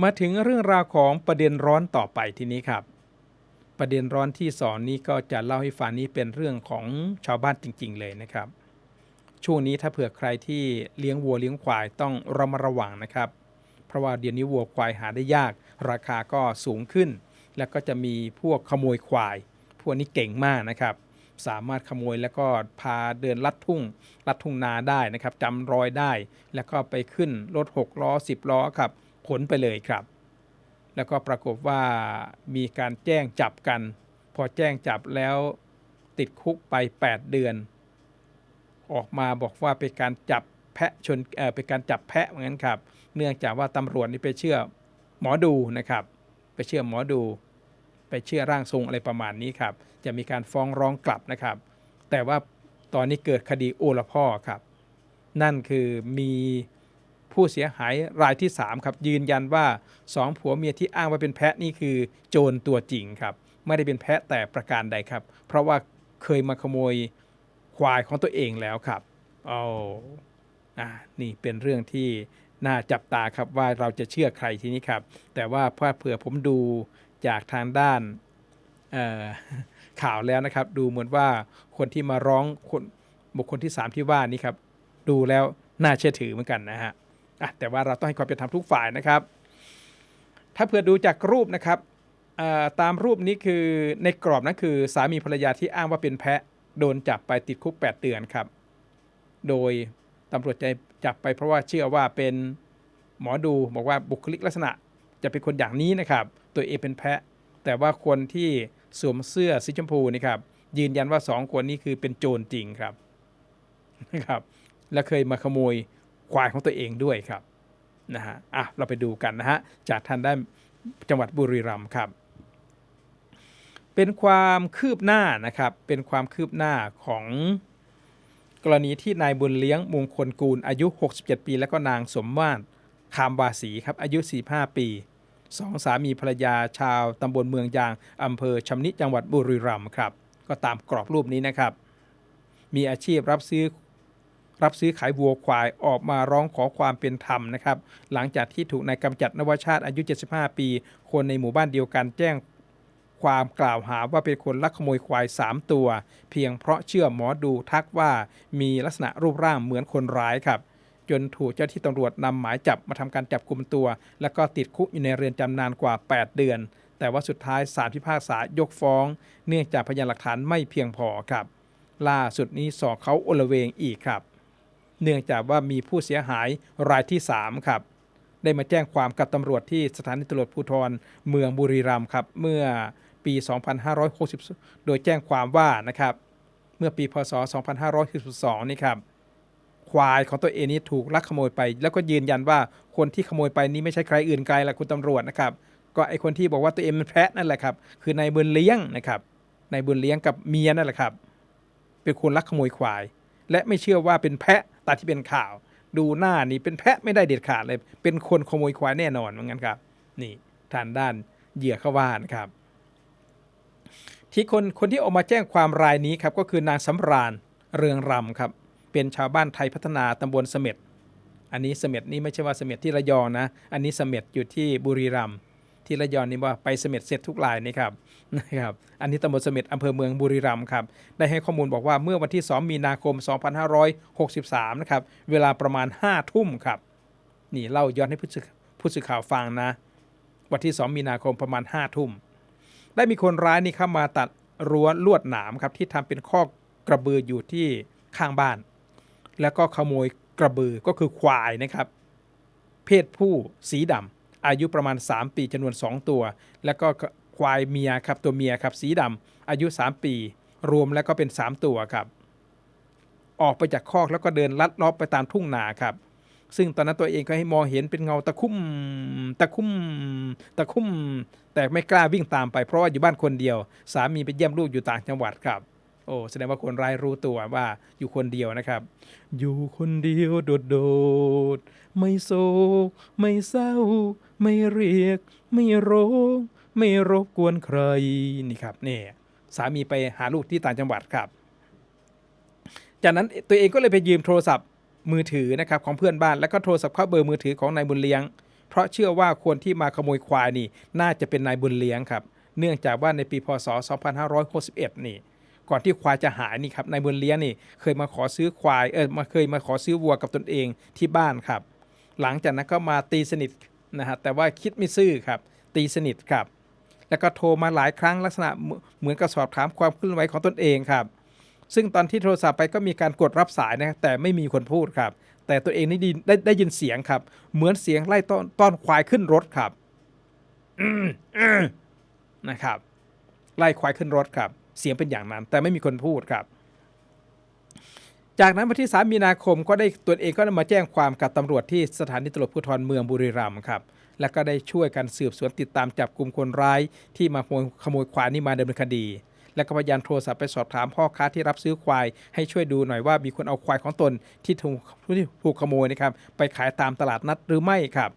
มาถึงเรื่องราวของประเด็นร้อนต่อไปทีนี้ครับ ประเด็นร้อนที่สองนี้ก็จะเล่าให้ฟังนี้เป็นเรื่องของชาวบ้านจริง ๆ เลยนะครับ ช่วงนี้ถ้าเผื่อใครที่เลี้ยงวัวเลี้ยงควายต้องระมัดระวังนะครับ เพราะว่าเดี๋ยวนี้วัวควายหาได้ยาก ราคาก็สูงขึ้น แล้วก็จะมีพวกขโมยควาย พวกนี้เก่งมากนะครับสามารถขโมยแล้วก็พาเดินลัดทุ่ง ลัดทุ่งนาได้นะครับจำรอยได้ แล้วก็ไปขึ้นรถ6ล้อ 10 ล้อครับ ขนไปเลยครับ แล้วก็ปรากฏว่ามีการแจ้งจับกัน พอแจ้งจับแล้วติดคุกไป 8 เดือน ออกมาบอกว่าเป็นการจับแพะชนเออเป็นการจับแพะเหมือนกันครับ เนื่องจากว่าตำรวจนี่ไปเชื่อหมอดูนะครับ ไปเชื่อหมอดู ไปเชื่อร่างทรงอะไรประมาณนี้ครับ จะมีการฟ้องร้องกลับนะครับ แต่ว่าตอนนี้เกิดคดีโอละพ่อครับ นั่นคือมี ผู้เสียหายรายที่ 3 ครับ ยืนยันว่า 2 ผัวเมียที่อ้างว่าเป็นแพะนี่คือ โจรตัวจริงครับ ไม่ได้เป็นแพะแต่ประการใดครับ เพราะว่าเคยมาขโมยควายของตัวเองแล้วครับโอ้อ่านี่เป็นเรื่องที่น่าจับตาครับว่าเราจะเชื่อใครทีนี้ครับ แต่ว่าพอเผื่อผมดูจากทางด้านข่าวแล้วนะครับ ดูเหมือนว่าคนที่มาร้องคนบุคคลที่ 3 ที่ว่านี้ครับ ดูแล้วน่าเชื่อถือเหมือนกันนะฮะ อะแต่ว่าเราต้องให้ความเป็นธรรมทุกฝ่ายนะครับ ถ้าเผื่อดูจากรูปนะครับตามรูปนี้คือในกรอบนั้นคือสามีภรรยาที่อ้างว่าเป็นแพะโดนจับไปติดคุก 8 เดือนครับ โดยตำรวจจะจับไปเพราะว่าเชื่อว่าเป็นหมอดูบอกว่าบุคลิกลักษณะจะเป็นคนอย่างนี้นะครับ ตัวเองเป็นแพะ แต่ว่าคนที่สวมเสื้อสีชมพูนี่ครับยืนยันว่าสองคนนี้คือเป็นโจรจริงครับนะครับ และเคยมาขโมย ควายของตัวเองด้วยครับนะฮะอะเราไปดูกันนะฮะจากท่านได้านจังหวัดบุรีรัมย์ครับ เป็นความคืบหน้านะครับเป็นความคืบหน้าของกรณีที่นายบุญเลี้ยงมงคลกูลอายุ 67 ปี แล้วก็นางสมมาตคามวาสีครับอายุ 45 ปีสองสามีภรรยาชาวตำบลเมืองยางอำเภอชำนิจังหวัดบุรีรัมย์ครับ ก็ตามกรอบรูปนี้นะครับ มีอาชีพรับซื้อ รับซื้อขายวัวควายออกมาร้องขอความเป็นธรรมนะครับ หลังจากที่ถูกนายกำจัดนวชาติอายุ 75 ปี คนในหมู่บ้านเดียวกันแจ้งความกล่าวหาว่าเป็นคนลักขโมยควาย 3 ตัว เพียงเพราะเชื่อหมอดูทักว่ามีลักษณะรูปร่างเหมือนคนร้ายครับ จนถูกเจ้าที่ตำรวจนำหมายจับมาทำการจับกลุมตัว แล้วก็ติดคุกอยู่ในเรือนจำนานกว่า 8 เดือน แต่ว่าสุดท้ายศาลพิพากษายกฟ้อง เนื่องจากพยานหลักฐานไม่เพียงพอครับ ล่าสุดนี้สอเขาโอลเวงอีกครับ เนื่องจากว่ามีผู้เสียหายรายที่ 3 ครับ ได้มาแจ้งความกับตำรวจที่สถานีตำรวจภูธรเมืองบุรีรัมย์ครับ เมื่อปี 2560 โดยแจ้งความว่านะครับ เมื่อปีพศ 2562 นี่ครับ ควายของตัวเองนี้ถูกลักขโมยไป แล้วก็ยืนยันว่าคนที่ขโมยไปนี้ไม่ใช่ใครอื่นไกลละคุณตำรวจนะครับ ก็ไอคนที่บอกว่าตัวเองเป็นแพะนั่นแหละครับ คือนายบุญเลี้ยงนะครับ นายบุญเลี้ยงกับเมียนั่นแหละครับ เป็นคนลักขโมยควาย และไม่เชื่อว่าเป็นแพะ ตามที่เป็นข่าว ดูหน้านี่เป็นแพะไม่ได้เด็ดขาดเลย เป็นคนขโมยควายแน่นอนเหมือนกันครับ นี่ทานด้านเหยื่อเขาว่านะครับ ที่คนคนที่ออกมาแจ้งความรายนี้ครับก็คือนางสำราญเรืองรำครับ เป็นชาวบ้านไทยพัฒนาตำบลเสม็ดอันนี้เสม็ดนี่ไม่ใช่ว่าเสม็ดที่ระยองนะ อันนี้เสม็ดอยู่ที่บุรีรัมย์ ที่ระยองนี่ว่าไปเสม็ดเสร็จทุกรายนี่ครับนะครับอันนี้ตำบลเสม็ดอำเภอเมืองบุรีรัมย์ครับได้ให้ข้อมูลบอกว่าเมื่อวันที่ 2 มีนาคม 2563 นะครับเวลาประมาณ 5 ทุ่มครับนี่เล่าย้อนให้ผู้สื่อผู้สื่อข่าวฟังนะ วันที่ 2 มีนาคมประมาณ 5 ทุ่ม ได้มีคนร้ายนี่เข้ามาตัดรั้วลวดหนามครับที่ทำเป็นข้อกระบืออยู่ที่ข้างบ้าน แล้วก็ขโมยกระบือก็คือควายนะครับ เพศผู้สีดำ อายุประมาณ 3 ปีจำนวน 2 ตัว แล้วก็ควายเมียครับตัวเมียครับสีดำอายุ 3 ปี รวมแล้วก็เป็น 3 ตัวครับ ออกไปจากคอกแล้วก็เดินลัดลาะไปตามทุ่งนาครับซึ่งตอนนั้นตัวเองก็ให้มองเห็นเป็นเงาตะคุ่มตะคุ่มตะคุ่ม แต่ไม่กล้าวิ่งตามไปเพราะว่าอยู่บ้านคนเดียว สามีไปเยี่ยมลูกอยู่ต่างจังหวัดครับ โอ้แสดงว่าคนร้ายรู้ตัวว่าอยู่คนเดียวนะครับ อยู่คนเดียวโดดโดด ไม่โศกไม่เศร้า ไม่เรียก ไม่ร้องไม่รบกวนใครนี่ครับนี่สามีไปหาลูกที่ต่างจังหวัดครับ จากนั้นตัวเองก็เลยไปยืมโทรศัพท์มือถือนะครับของเพื่อนบ้านแล้วก็โทรศัพท์เข้าเบอร์มือถือของนายบุญเลี้ยง เพราะเชื่อว่าคนที่มาขโมยควายนี่ น่าจะเป็นนายบุญเลี้ยงครับ เนื่องจากว่าในปีพศ 2561 นี่ ก่อนที่ควายจะหายนี่ครับนายบุญเลี้ยงนี่เคยมาขอซื้อควายเออมาเคยมาขอซื้อวัวกับตนเองที่บ้านครับ หลังจากนั้นก็มาตีสนิทนะฮะแต่ว่าคิดไม่ซื่อครับ ตีสนิทครับ แล้วก็โทรมาหลายครั้งลักษณะเหมือนกับสอบถามความเคลื่อนไหวของตนเองครับ ซึ่งตอนที่โทรศัพท์ไปก็มีการกดรับสายนะแต่ไม่มีคนพูดครับ แต่ตัวเองได้ได้ได้ยินเสียงครับ เหมือนเสียงไล่ต้อนต้อนควายขึ้นรถครับนะครับ ไล่ควายขึ้นรถครับ เสียงเป็นอย่างนั้น แต่ไม่มีคนพูดครับ จากนั้นวันที่ 3 มีนาคมก็ได้ตัวเองก็ได้มาแจ้งความกับตำรวจที่สถานีตำรวจภูธรเมืองบุรีรัมย์ครับ แล้วก็ได้ช่วยกันสืบสวนติดตามจับกลุ่มคนร้าย ที่มาขโมยขโมยควายนี่มาดำเนินคดี แล้วก็พยายามโทรศัพท์ไปสอบถามพ่อค้าที่รับซื้อควาย ให้ช่วยดูหน่อยว่ามีคนเอาควายของตนที่ถูกที่ถูกขโมยนะครับไปขายตามตลาดนัดหรือไม่ครับ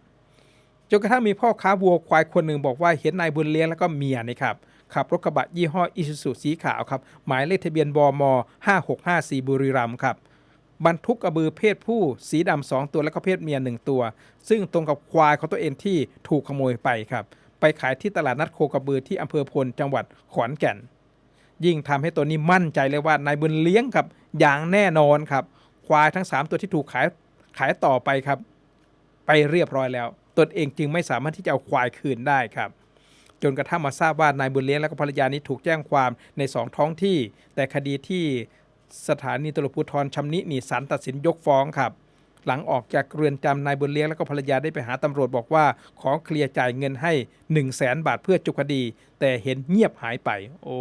จนกระทั่งมีพ่อค้าวัวควายคนหนึ่งบอกว่าเห็นนายบุญเลี้ยงแล้วก็เมียนี่ครับ ขับรถกระบะยี่ห้ออิซูซุสีขาวครับหมายเลขทะเบียนบม5654บุรีรัมย์ครับบรรทุกกระบือเพศผู้สีดำสองตัวแล้วก็เพศเมียหนึ่งตัว ซึ่งตรงกับควายของตัวเองที่ถูกขโมยไปครับ ไปขายที่ตลาดนัดโคกระบือที่อำเภอพลจังหวัดขอนแก่น ยิ่งทำให้ตัวนี้มั่นใจเลยว่านายบุญเลี้ยงครับ อย่างแน่นอนครับ ควายทั้ง 3 ตัวที่ถูกขายขายต่อไปครับ ไปเรียบร้อยแล้ว ตนเองจึงไม่สามารถที่จะเอาควายคืนได้ครับ จนกระทั่งมาทราบว่านายบุญเลี้ยงและก็ภรรยานี้ถูกแจ้งความในสองท้องที่ แต่คดีที่สถานีตำรวจภูธรชำนินี่ศาลตัดสินยกฟ้องครับ หลังออกจากเรือนจำนายบุญเลี้ยงและก็ภรรยาได้ไปหาตำรวจบอกว่า ขอเคลียร์จ่ายเงินให้ 1 0 0 0 0แสนบาทเพื่อจบคดี แต่เห็นเงียบหายไป โอ้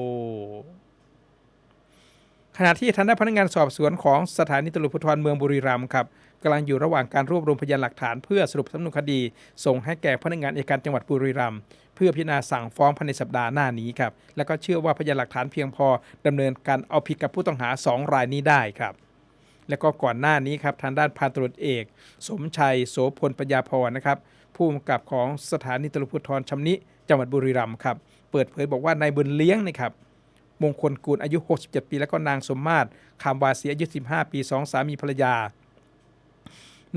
ขณะที่ทางด้านพนักงานสอบสวนของสถานีตำรวจภูธรเมืองบุรีรัมย์ครับ กำลังอยู่ระหว่างการรวบรวมพยานหลักฐานเพื่อสรุปสำนวนคดี ส่งให้แก่พนักงานอัยการจังหวัดบุรีรัมย์เพื่อพิจารณาสั่งฟ้องภายในสัปดาห์หน้านี้ครับแล้วก็เชื่อว่าพยานหลักฐานเพียงพอดำเนินการเอาผิดกับผู้ต้องหา 2 รายนี้ได้ครับแล้วก็ก่อนหน้านี้ครับทางด้านพันตำรวจเอก สมชัย โสพลปัญญาพรนะครับผู้กำกับของสถานีตำรวจภูธรชำนิจังหวัดบุรีรัมย์ครับเปิดเผยบอกว่านายบุญเลี้ยงนะครับมงคลกูลอายุ 67 ปี แล้วก็นางสมมาตรคำวาเสียอายุ 15 ปีสองสามีภรรยา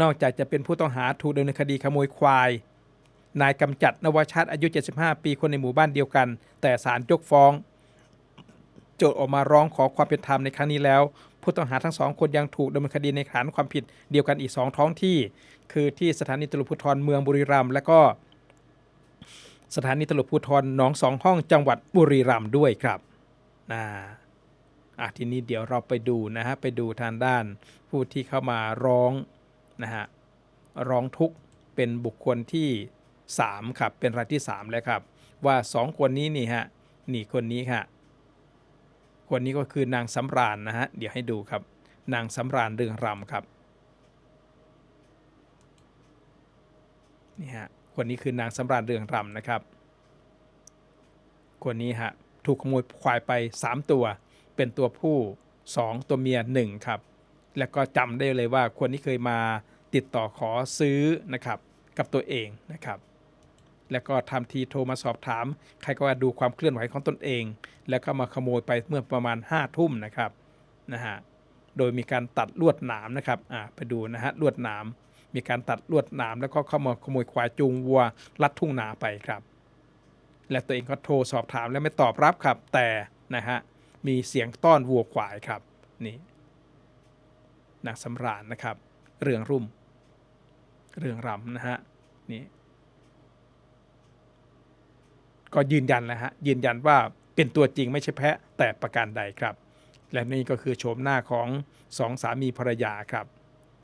นอกจากจะเป็นผู้ต้องหาถูกดำเนินคดีขโมยควาย นายกำจัดนวชาติอายุ 75 ปีคนในหมู่บ้านเดียวกัน แต่ศาลยกฟ้อง โจทย์ออกมาร้องขอความเป็นธรรมในครั้งนี้แล้ว ผู้ต้องหาทั้งสองคนยังถูกดำเนินคดีในฐานความผิดเดียวกันอีก2ท้องที่ คือที่สถานีตำรวจภูธรเมืองบุรีรัมย์และก็สถานีตำรวจภูธรหนองสองห้องจังหวัดบุรีรัมย์ด้วยครับอ่าอะทีนี้เดี๋ยวเราไปดูนะฮะไปดูทางด้านผู้ที่เข้ามาร้อง นะฮะร้องทุกข์เป็นบุคคลที่ 3 ครับ เป็นรายที่ 3 แล้วครับ ว่า 2 คนนี้นี่ฮะนี่คนนี้ค่ะคนนี้ก็คือนางสำราญนะฮะเดี๋ยวให้ดูครับ นางสำราญเรืองรำครับนี่ฮะคนนี้คือนางสำราญเรืองรำนะครับ คนนี้ฮะถูกขโมยควายไป 3 ตัว เป็นตัวผู้ 2 ตัวเมีย1ครับ แล้วก็จำได้เลยว่าคนที่เคยมาติดต่อขอซื้อนะครับกับตัวเองนะครับแล้วก็ทำทีโทรมาสอบถาม ใครก็ว่าดูความเคลื่อนไหวของตนเอง แล้วก็มาขโมยไปเมื่อประมาณ5ทุ่มนะครับนะฮะโดยมีการตัดลวดหนามนะครับอ่าไปดูนะฮะลวดหนามมีการตัดลวดหนามแล้วก็เข้ามาขโมยควายจูงวัวลัดทุ่งนาไปครับ และตัวเองก็โทรสอบถามแล้วไม่ตอบรับครับ แต่นะฮะมีเสียงต้อนวัวควายครับนี่ นางสำราญนะครับ เรืองรุ่ม เรืองรำนะฮะนี่ก็ยืนยันแล้วฮะยืนยันว่าเป็นตัวจริงไม่ใช่แพะแต่ประการใดครับ และนี่ก็คือโฉมหน้าของสองสามีภรรยาครับ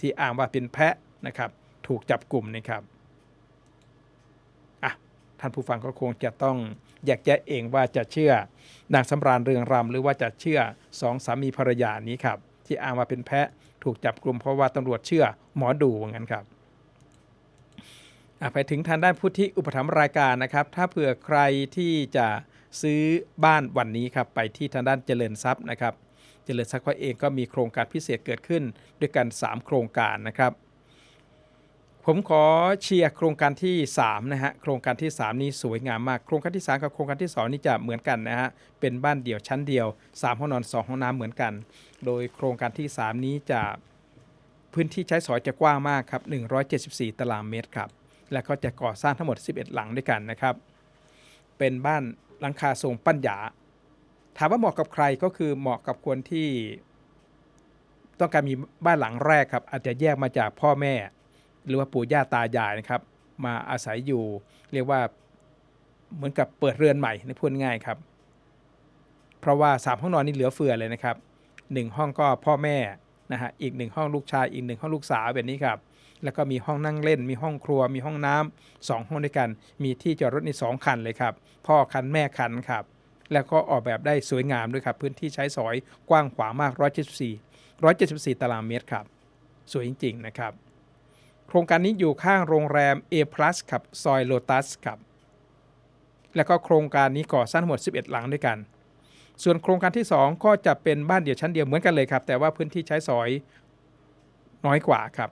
ที่อ้างว่าเป็นแพะนะครับ ถูกจับกลุ่มนะครับอะท่านผู้ฟังก็คงจะต้องแยากแยะเองว่าจะเชื่อนางสำราญเรืองรำหรือว่าจะเชื่อสองสามีภรรยานี้ครับ ที่อ้างว่าเป็นแพะ ถูกจับกลุ่มเพราะว่าตำรวจเชื่อหมอดูว่างั้นครับไปถึงทางด้านผู้ที่อุปถัมภ์รายการนะครับ ถ้าเผื่อใครที่จะซื้อบ้านวันนี้ครับไปที่ทางด้านเจริญทรัพย์นะครับ เจริญทรัพย์เขาเองก็มีโครงการพิเศษเกิดขึ้นด้วยกัน 3 โครงการนะครับ ผมขอเชียร์โครงการที่3นะฮะโครงการที่ 3 นี้สวยงามมาก โครงการที่ 3 กับโครงการที่ 2 นี่จะเหมือนกันนะฮะเป็นบ้านเดี่ยวชั้นเดียว 3 ห้องนอน 2 ห้องน้ำเหมือนกัน โดยโครงการที่ 3 นี้จะพื้นที่ใช้สอยจะกว้างมากครับ 174 ตารางเมตรครับ และก็จะก่อสร้างทั้งหมด 11 หลังด้วยกันนะครับ เป็นบ้านหลังคาทรงปั้นหยาถามว่าเหมาะกับใครก็คือเหมาะกับคนที่ ต้องการมีบ้านหลังแรกครับ อาจจะแยกมาจากพ่อแม่ หรือว่าปู่ย่าตายายนะครับ มาอาศัยอยู่ เรียกว่าเหมือนกับเปิดเรือนใหม่ในพูดง่ายครับ เพราะว่า 3 ห้องนอนนี่เหลือเฟือเลยนะครับ 1 ห้องก็พ่อแม่นะฮะอีก 1 ห้องลูกชายอีก 1 ห้องลูกสาวแบบนี้ครับแล้วก็มีห้องนั่งเล่น มีห้องครัว มีห้องน้ำสองห้องด้วยกัน มีที่จอดรถในสองคันเลยครับ พ่อคันแม่คันครับ แล้วก็ออกแบบได้สวยงามด้วยครับ พื้นที่ใช้สอยกว้างขวางมาก 174 174 ตารางเมตรครับ สวยจริง ๆ นะครับ โครงการนี้อยู่ข้างโรงแรม A ครับซอยโลตัสครับแล้วก็โครงการนี้ก่อสร้างทั้งหมด 11 หลังด้วยกัน ส่วนโครงการที่ 2 ก็จะเป็นบ้านเดี่ยวชั้นเดียวเหมือนกันเลยครับ แต่ว่าพื้นที่ใช้สอยน้อยกว่าครับ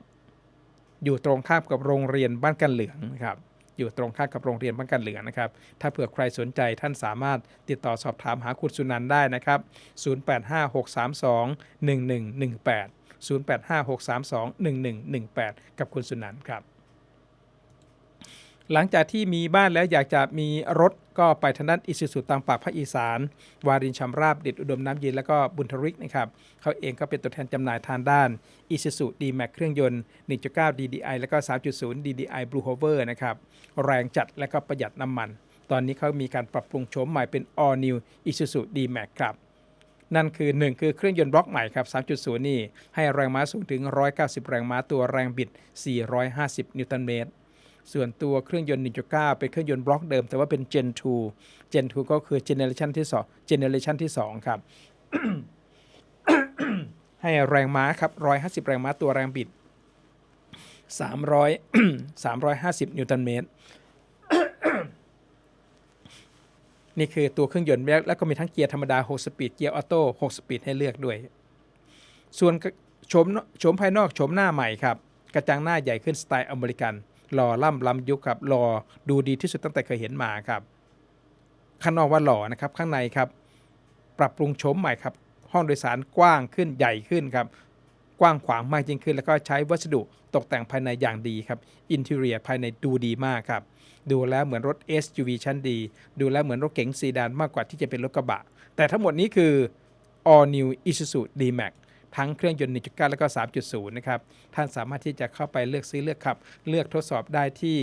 อยู่ตรงข้ามกับโรงเรียนบ้านกันเหลืองนะครับ อยู่ตรงข้ามกับโรงเรียนบ้านกันเหลืองนะครับ ถ้าเผื่อใครสนใจท่านสามารถติดต่อสอบถามหาคุณสุนันได้นะครับ 0856321118 0856321118 กับคุณสุนันท์ครับหลังจากที่มีบ้านแล้วอยากจะมีรถก็ไปทางด้านอิสุสุตามปากภาคอีสาน วารินชำราบเด็ดอุดมน้ำเย็นแล้วก็บุญทริกนะครับเขาเองก็เป็นตัวแทนจำหน่ายทางด้าน i s u z u D-Max เครื่องยนต์ 1.9 DDI แล้วก็ 3.0 DDI Blue Hover นะครับแรงจัดและก็ประหยัดน้ำมัน ตอนนี้เขามีการปรับปรุงโฉมใหม่เป็น All New Isuzu D-Max ครับ นั่นคือ 1 คือเครื่องยนต์บล็อกใหม่ครับ 3.0 นี่ ให้แรงม้าสูงถึง 190 แรงม้าตัวแรงบิด 450 นิวตันเมตร ส่วนตัวเครื่องยนต์ 1.9 เป็นเครื่องยนต์บล็อกเดิม แต่ว่าเป็น Gen 2 Gen 2 ก็คือ Generation ที่2 Generation ที่ 2 ครับ ให้แรงม้าครับ 150 แรงม้าตัวแรงบิด 300 350 นิวตันเมตร นี่คือตัวเครื่องยนต์แล้วก็มีทั้งเกียร์ธรรมดา 6 สปีด เกียร์ออโต้ 6 สปีดให้เลือกด้วย ส่วนโฉมโฉมภายนอกโฉมหน้าใหม่ครับ กระจังหน้าใหญ่ขึ้นสไตล์อเมริกัน หล่อล่ำล้ำยุคครับ หล่อดูดีที่สุดตั้งแต่เคยเห็นมาครับ ข้างนอกว่าหล่อนะครับ ข้างในครับ ปรับปรุงโฉมใหม่ครับ ห้องโดยสารกว้างขึ้นใหญ่ขึ้นครับ กว้างขวางมากยิ่งขึ้น แล้วก็ใช้วัสดุตกแต่งภายในอย่างดีครับอินเท i รียภายในดูดีมากครับดูแล้วเหมือนรถ SUV ชั้นดี ดูแล้วเหมือนรถเก๋งซีดานมากกว่าที่จะเป็นรถกระบะ แต่ทั้งหมดนี้คือ All New Isuzu D-Max ทั้งเครื่องยนต์ 1.9 แล้วก็ 3.0 นะครับ ท่านสามารถที่จะเข้าไปเลือกซื้อเลือกขับ เลือกทดสอบได้ที่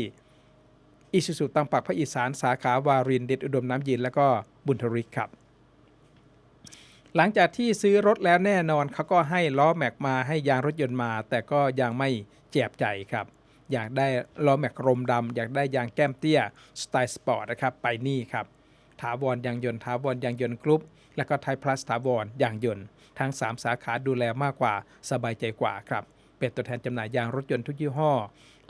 อิสุสุตังปักภาคอีสานสาขาวารินเดชอุดมน้ำย็นแล้วก็บุญทริกครับ หลังจากที่ซื้อรถแล้วแน่นอนเขาก็ให้ล้อแม็กมาให้ยางรถยนต์มา แต่ก็ยังไม่แจบใจครับ อยากได้ล้อแม็กรมดำอยากได้ยางแก้มเตี้ยสไตล์สปอร์ตนะครับไปนี่ครับถาวรยางยนต์ถาวรยางยนต์กรุ๊ปและก็ไทยพลัสถาวรยางยนต์ ทั้ง 3 สาขาดูแลมากกว่าสบายใจกว่าครับเป็นตัวแทนจำหน่ายยางรถยนต์ทุกยี่ห้อ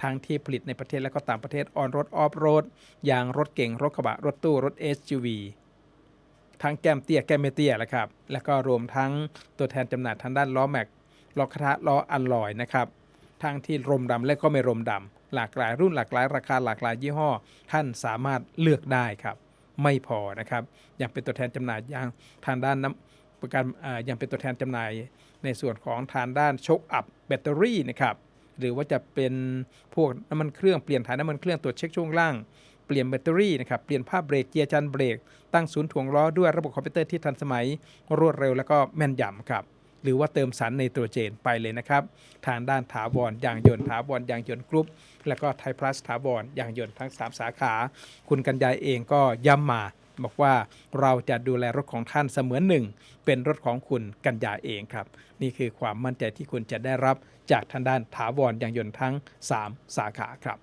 ทั้งที่ผลิตในประเทศและก็ต่างประเทศออนรถออฟโรดยางรถเก่งรถกระบะรถตู้รถ SUV ทั้งแกมเตี้ยแกมไม่เตี้ยแหละครับ แล้วก็รวมทั้งตัวแทนจำหน่ายทางด้านล้อแม็กล้อกระทะล้ออัลลอยนะครับทั้งที่รมดำและก็ไม่รมดำหลากหลายรุ่นหลากหลายราคาหลากหลายยี่ห้อ ท่านสามารถเลือกได้ครับ ไม่พอนะครับยังเป็นตัวแทนจำหน่ายยางทางด้านน้ำประกันอ่ายังเป็นตัวแทนจำหน่ายในส่วนของทางด้านโชคอัพแบตเตอรี่นะครับหรือว่าจะเป็นพวกน้ำมันเครื่องเปลี่ยนถ่ายน้ำมันเครื่องตรวจเช็คช่วงล่าง เปลี่ยนแบตเตอรี่นะครับเปลี่ยนผ้าเบรกเกียร์จันเบรก ตั้งศูนย์ถ่วงล้อด้วยระบบคอมพิวเตอร์ที่ทันสมัย รวดเร็วแล้วก็แม่นยำครับหรือว่าเติมสารไนโตรเจนไปเลยนะครับ ทางด้านถาวรยางยนต์ถาวรยางยนต์กรุ๊ป แล้วก็ไทยพลัสถาวรยางยนต์ทั้ง 3 สาขา คุณกัญญาเองก็ย้ำมาบอกว่าเราจะดูแลรถของท่านเสมือนหนึ่ง เป็นรถของคุณกัญญาเองครับ นี่คือความมั่นใจที่คุณจะได้รับจากทางด้านถาวรยางยนต์ทั้ง 3 สาขาครับ